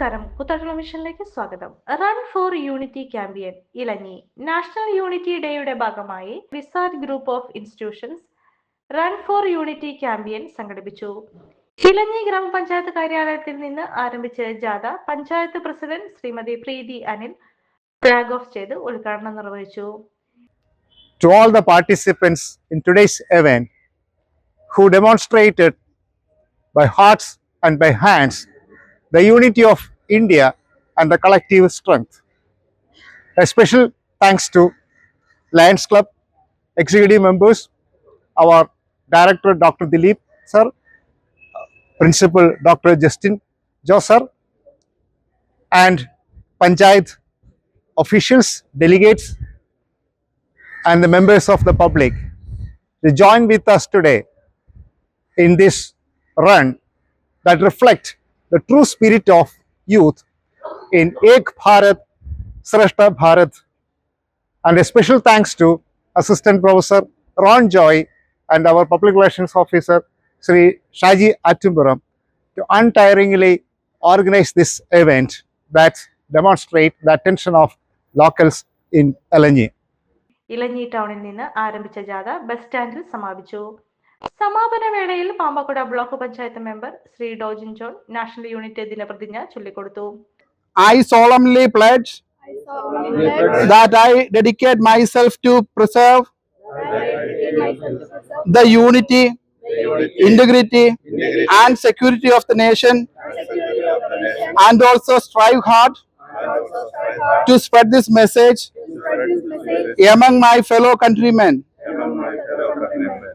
നമസ്കാരം. കുത്തട്ടുള്ള മിഷനിലേക്ക് സ്വാഗതം. Run for unity campaign Elanji national unity ഡേയുടെ ഭാഗമായി wizard group of institutions run for unity campaign സംഘടിപ്പിച്ചു. ഇലഞ്ഞി ഗ്രാമപഞ്ചായത്ത് കാര്യാലയത്തിൽ നിന്ന് ആരംഭിച്ച ജാഥ panchayat president Shrimati Preethi Anil flag off ചെയ്ത് ഉദ്ഘാടനം നിർവഹിച്ചു. To all the participants in today's event who demonstrated by hearts and by the unity of India and the collective strength. A special thanks to Lions Club executive members, our director Dr. Dilip sir, principal Dr. Justin Jo sir, and Panchayat officials, delegates, and the members of the public to join with us today in this run that reflect the true spirit of youth in Ek Bharat, Srashta Bharat. And a special thanks to Assistant Professor Ron Joy and our Public Relations Officer Sri Shaji Atumburam to untiringly organize this event that demonstrate the attention of locals in Alanyi. ഇലഞ്ഞി ടൗണിൽ നിന്ന് ആരംഭിച്ച ജാഥ bus സ്റ്റാൻഡിൽ സമാപിച്ചു സമാപന വേളയിൽ Pambakuda block panchayat member Shri Dojin John national unit ദിനപ്രതിജ്ഞ ചൊല്ലിക്കൊടുത്തു I solemnly pledge that I dedicate myself to preserve the unity, integrity, and security of the nation and also strive hard to spread this message among my fellow countrymen.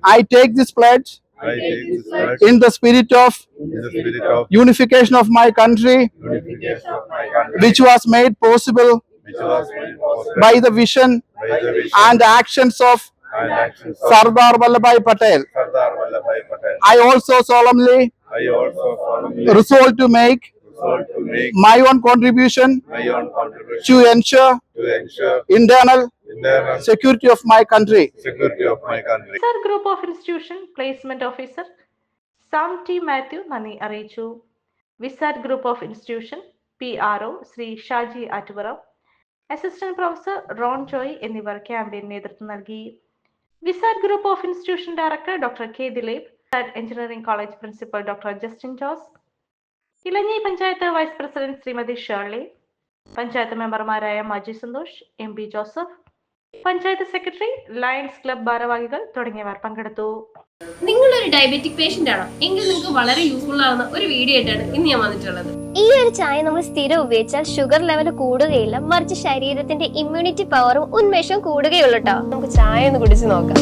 I take this pledge I take this pledge in the spirit of in the spirit of unification of my country, unification of my country, which was made possible which was made possible by the vision by the vision and actions of and actions of Sardar Vallabhai Patel. Sardar Vallabhai Patel. I also solemnly I also solemnly resolve to make resolve to make my own contribution my own contribution to ensure to ensure internal internal security of my country. security of my country. Sir group of institution placement officer Sam T Mathew നന്ദി അറിയിച്ചു Visat group of institution P R O Shri Shaji Attupura assistant professor Ron Joy എന്നിവർ campaign നേതൃത്വം നൽകി Visat group of institution director doctor K Dileep engineering college principal doctor Justin Jose Elanji panchayat vice president Shrimati Shirley panchayat മെമ്പർമാരായ Maji Santhosh M P Joseph panchayat secretary lions club ഭാരവാഹികൾ തുടങ്ങിയവർ പങ്കെടുത്തു. നിങ്ങളൊരു diabetic patient ആണോ? എങ്കിൽ നിങ്ങൾക്ക് വളരെ useful ആവുന്ന ഒരു വീഡിയോ ആയിട്ടാണ് ഇന്ന് ഞാൻ വന്നിട്ടുള്ളത്. ഈ ഒരു ചായ നമ്മൾ സ്ഥിരം ഉപയോഗിച്ചാൽ ഷുഗർ ലെവൽ കൂടുകയില്ല മറിച്ച് ശരീരത്തിന്റെ ഇമ്മ്യൂണിറ്റി പവറും ഉന്മേഷവും കൂടുകയുള്ളൂ കേട്ടോ നമുക്ക് ചായ ഒന്ന് കുടിച്ച് നോക്കാം.